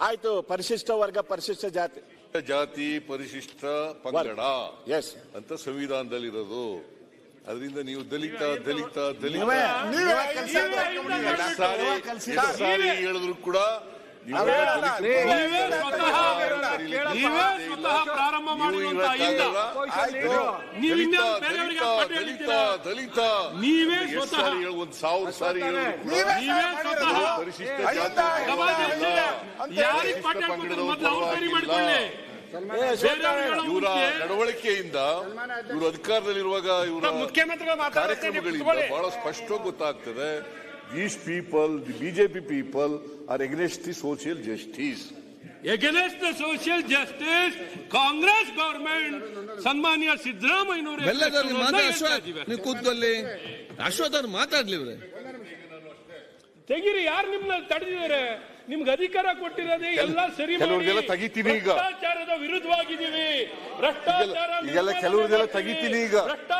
ಆಯ್ತು ಪರಿಶಿಷ್ಟ ವರ್ಗ ಪರಿಶಿಷ್ಟ ಜಾತಿ. ಜಾತಿ ಪರಿಶಿಷ್ಟ ಪಂಗಡ ಎಸ್ ಅಂತ ಸಂವಿಧಾನದಲ್ಲಿರೋದು. ಅದರಿಂದ ನೀವು ದಲಿತ ದಲಿತ ದಲಿತ. ಹೇಳಿದ್ರು ಕೂಡ ನೀವೇ ಸ್ವತಃ ಪ್ರಾರಂಭ ಮಾಡಿದಂತ ಇಲ್ಲ ನೀವು ದಲಿತ ಇನ್ನೂ ದಲಿತ ಬೇರೆಯವರಿಗೆ ಪಾಠ ದಲಿತ ಹೇಳ್ತೀರಾ ದಲಿತ ನೀವೇ ಸ್ವತಃ ಸಾರಿ ಹೇಳಿ ಒಂದ್ ಸಾವಿರ ಸಾರಿ ನೀವೇ ಸ್ವತಃ ಪರಿಶಿಷ್ಟ ಜಾತಿ ಸಭಾಧ್ಯಕ್ಷರೇ, ಯಾರಿಗೆ ಪಾಠ ಹೇಳ್ಕೊಡ್ತಾರೆ ಮೊದಲು ಅವ್ರು ಸರಿ ಮಾಡ್ಕೊಳ್ಳಿ. ಬೇರೆಯವ್ರು ಇವರ ನಡವಳಿಕೆಯಿಂದ ಇವರು ಅಧಿಕಾರದಲ್ಲಿರುವಾಗ ಇವರ ಮುಖ್ಯಮಂತ್ರಿಗಳು ಕಾರ್ಯಕ್ರಮಗಳಿಂದ ಬಹಳ ಸ್ಪಷ್ಟವಾಗಿ ಗೊತ್ತಾಗ್ತದೆ. These people the BJP people are against the social justice. Against the social justice Congress government ಸನ್ಮಾನ್ಯ ಸಿದ್ದರಾಮಯ್ಯನವರು ನೀವು ಕೂತ್ಕೊಳ್ಳಿ ಅಶ್ವಥ್ ಅವ್ರು ಮಾತಾಡ್ಲಿ ಇವ್ರೆ ತೆಗಿರಿ ಯಾರು ನಿಮ್ನ ತಡೆದಿದ್ದಾರೆ ನಿಮ್ಗೆ ಅಧಿಕಾರ ಕೊಟ್ಟಿರೋದೇ ಎಲ್ಲ ಸರಿ ಮಾಡಿ. ಕೆಲವ್ರಿಗೆಲ್ಲ ತೆಗಿತೀನಿ ಈಗ. ಭ್ರಷ್ಟಾಚಾರದ ವಿರುದ್ಧವಾಗಿದ್ದೀವಿ ಭ್ರಷ್ಟಾಚಾರ ಕೆಲವ್ರಿಗೆಲ್ಲ ತೆಗಿತೀನಿ ಈಗ. ಭ್ರಷ್ಟಾಚಾರ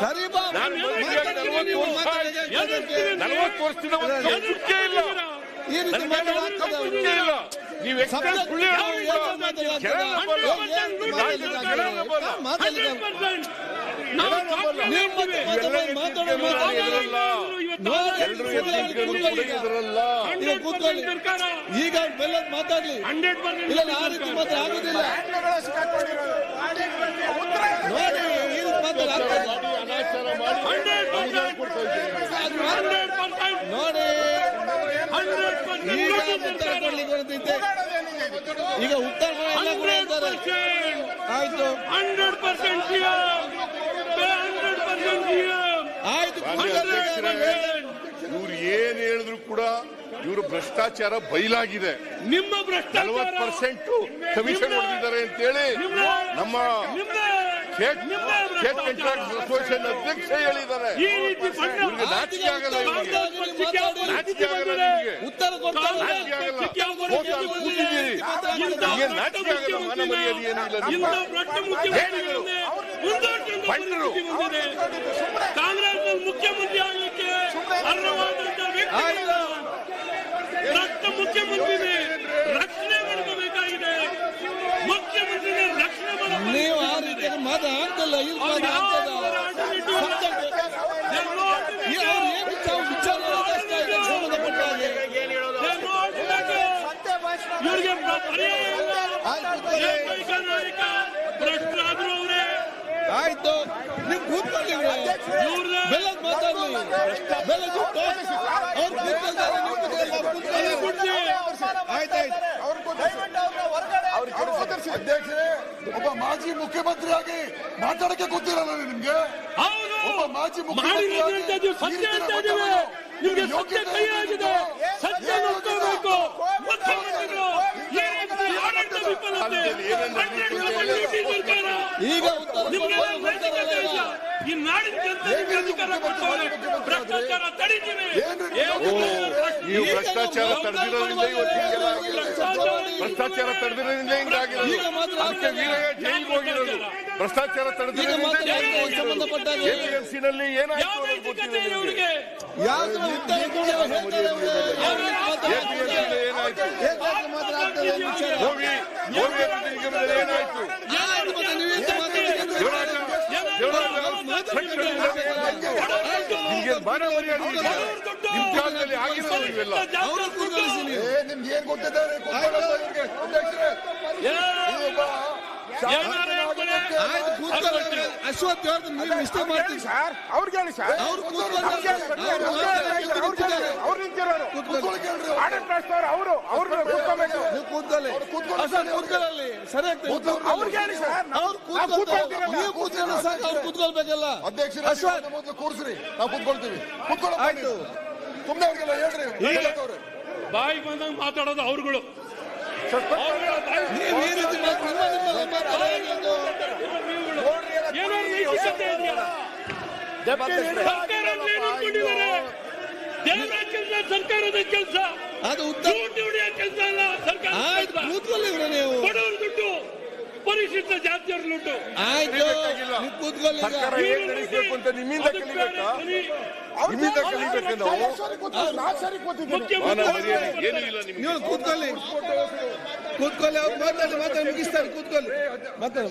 ಸರಿ. ನಲವತ್ತು ವರ್ಷದಿಂದ ಒಂದು ಚುಕ್ಕೆ ಇಲ್ಲ. ಈ ರೀತಿ ಈಗ. ಬೆಲ್ಲದ್ ಮಾತಾಡ್ಲಿ ಇಲ್ಲ ಆ ರೀತಿ ಮಾತ್ರ ಆಗುದಿಲ್ಲ ನೋಡಿ ಈ ರೀತಿ ಮಾತ್ರ ಆಗ್ತದೆ. ನೋಡಿ ಈಗ ಉತ್ತರ ಈಗ ಉತ್ತರ ಆಯ್ತು. ಹಂಡ್ರೆಡ್ ಪರ್ಸೆಂಟ್ ಹಂಡ್ರೆಡ್ ಪರ್ಸೆಂಟ್ ಆಯ್ತು ಇವ್ರು ಏನ್ ಹೇಳಿದ್ರು ಕೂಡ ಇವರು ಭ್ರಷ್ಟಾಚಾರ ಬಯಲಾಗಿದೆ ನಿಮ್ಮ ಭ್ರಷ್ಟಾಚಾರ. ನಲವತ್ತು ಪರ್ಸೆಂಟ್ ಕಮಿಷನ್ ಹೊಡೆದಿದ್ದಾರೆ ಅಂತೇಳಿ ನಮ್ಮ ಅಧ್ಯಕ್ಷ ಹೇಳಿದ್ದಾರೆ ಈ ರೀತಿ ನಾಚಿಕೆ ಆಗಲ್ಲ. ನಾಚಿಕೆ ಆಗಲ್ಲ ನಿಮ್ಗೆ ಉತ್ತರ ನಾಚಿಕೆ ಆಗಲ್ಲ. ಮಾನ ಮರ್ಯಾದೆ ಏನಿಲ್ಲ ಬಂದ್ರು. ಕಾಂಗ್ರೆಸ್ ಮುಖ್ಯಮಂತ್ರಿ ಆಗಲಿಕ್ಕೆ ಅರ್ಹವಾದಂತ ವ್ಯಕ್ತಿ ಆಯ್ತು. ನೀವು ಕೂತ್ಕೊಳ್ಳಿ ಬೆಲ್ಲದ್ ಮಾತಾಡ್ಲಿ. ಬೆಲ್ಲದ್ ಅವ್ರು ಕೂತ್ಕೊಳ್ತಾರೆ. ಆಯ್ತಾಯ್ತು ಅಧ್ಯಕ್ಷರೇ ಒಬ್ಬ ಮಾಜಿ ಮುಖ್ಯಮಂತ್ರಿಯಾಗಿ ಮಾತಾಡಕ್ಕೆ ಗೊತ್ತಿರಲ್ಲ ನಿಮ್ಗೆ? ಹೌದು. ಒಬ್ಬ ಮಾಜಿ ಮುಖ್ಯಮಂತ್ರಿ ಅಂತ ಇದ್ದೀವಿ, ಸತ್ಯ ಅಂತ ಇದ್ದೀವಿ. ನಿಮ್ಗೆ ಸತ್ಯ ಕೈ ಆಗಿದೆ. ಸತ್ಯ ನೋಡ್ಕೋಬೇಕು. ಈಗ ನೈತಿಕತೆ ಇಲ್ಲ? ಈ ನಾಡಿನ ಜನತೆಗೆ ಅಧಿಕಾರ ಕೊಟ್ಟವರೆ ಭ್ರಷ್ಟಾಚಾರ ತಡೀತೀವಿ. ನೀವು ಭ್ರಷ್ಟಾಚಾರ ತಡೆದಿರೋದ್ರಿಂದ ಇವತ್ತು. ಭ್ರಷ್ಟಾಚಾರ ತಡೆದಿರೋದ್ರಿಂದ ಹಿಂಗಾಗಿರೋದು ಈಗ ಮಾತ್ರ ಅದಕ್ಕೆ ವೀರಯ್ಯ ಜೈಲಿಗೆ ಹೋಗಿರೋದು. ಭ್ರಷ್ಟಾಚಾರ? ತಡೆದಿರೋದ್ರಿಂದಲ್ಲಿ ಏನಾಯ್ತು ಜೈಲಿಗೆ ಹಾಗೆ? ಎಪಿಎಂಸಿ ನಲ್ಲಿ ಏನಾಯ್ತು ಅನ್ನೋದು ಇದೆ ನಿಮ್ಗೆ. ಇವರಿಗೆ ಯಾವ್ದು ಉತ್ತರ ಕೊಡಲ್ಲ ಹೇಳ್ತಾರೆ ಅವ್ರು. ಯಾವ ರೀತಿ ಮಾತಾಡ್ತಾರೆ? ಎಪಿಎಂಸಿ ನಲ್ಲಿ ಏನಾಯ್ತು ಹೇಗಾದ್ರೆ ಮಾತ್ರ ಆಗ್ತದೆ ಈ ವಿಚಾರ? ಹೋಗಿ ಹೋಗಿ ಎಪಿಎಂಸಿ ನಿಗಮದಲ್ಲಿ ಏನಾಯ್ತು ಯಾವ್ದು ಮತ್ತೆ ನೀವು ಎಂತ ಮಾತಾಡ್ಲಿಕ್ಕೆ ದೇವರಾಜ ದೇವರಾಜ ಸಂಘಟನೆಗಳಲ್ಲಿ ಏನಾಯ್ತು ಮರ್ಯಾದೆ ಇವೆಲ್ಲ ಏ ನಿಮ್ಗೆ ಏನ್ ಗೊತ್ತಿದ್ದಾರೆ ಅಶ್ವಥ್ ನೀವು ಇಷ್ಟ ಮಾಡ್ತೀನಿ ಸರ್ ಅವ್ರಿಗೆ ಹೇಳಿ ಸರ್ ಅವ್ರು ಕೂತ್ಕೊಳ್ಳಿ. ಅವ್ರು ಮಾತಾಡಕ್ಕೆ ಕೂತಿದ್ದಾರೆ. ಅವ್ರು ನಿಂತಿರೋರು. ಕೂತ್ಕೊಳ್ಳಿ. ಆಡಳಿತ ನಡೆಸ್ತವ್ರು ಅವರು. ಅವ್ರು ಕೂತ್ಕೋಬೇಕು ಸರಿ ಆಗ್ತದೆ ಅವ್ರಿಗೆ ಹೇಳಿ ಸರ್ ಅವ್ರು ನಾವು ಕೂತ್ಕೊಳ್ತಾರೆ ಕೂತ್ಕೊಳ್ತೀರಲ್ಲ. ನೀವು ಕೂತ್ಕೊಳ್ಳಿ ಸಾಕು ಅವ್ರು ಕೂತ್ಕೊಳ್ಬೇಕಲ್ಲ. ಅಧ್ಯಕ್ಷರೇ ಅಶ್ವಥ್. ಮೊದಲು ಕೂರಿಸ್ರಿ. ನಾವು ಕುತ್ಕೊಳ್ತೀವಿ. ಕುತ್ಕೊಳ್ಳೋ ಆಯ್ತು. ಸುಮ್ಮನೆ ಅವ್ರಿಗೆಲ್ಲ ಹೇಳ್ರಿ. ಅವ್ರೆ. ಬಂದಂಗೆ ಮಾತಾಡೋದು ಅವ್ರುಗಳು. ಅವ್ರುಗಳ ಬಾಯಿ- ನೀವು ಈ ರೀತಿ ಮಾತು- ನಿಮ್ಮ ನಿಮ್ಮಲ್ಲಿ ಮಾತಾಡೋದು ಏನೋ ಸರ್ಕಾರ ಏನು ಅನ್ಕೊಂಡಿದ್ದಾರೆ ದೇವರ ಸರ್ಕಾರದ ಕೆಲಸ. ಅದು ಕೆಲಸ ಅಲ್ಲ ಸರ್ಕಾರ ಬಡವರ ದುಡ್ಡು ಪರಿಶಿಷ್ಟ ಜಾತಿಯವರ ದುಡ್ಡು. ಸರ್ಕಾರ ನಡೆಸ್ಬೇಕು ಅಂತ ನಿಮ್ಮಿಂದ ಕಲಿಬೇಕಾ ನಿಮ್ಮಿಂದ ಏನೂ ನೀವು ಕೂತ್ಕೊಳ್ಳಿ. ಕೂತ್ಕೊಳ್ಳಿ ಅವ್ರು ಮಾತಾಡಿ ಮಾತಾಡಿ ಮುಗಿಸ್ತಾರೆ ಕೂತ್ಕೊಳ್ಳಿ. ಮಾತಾಡಿ.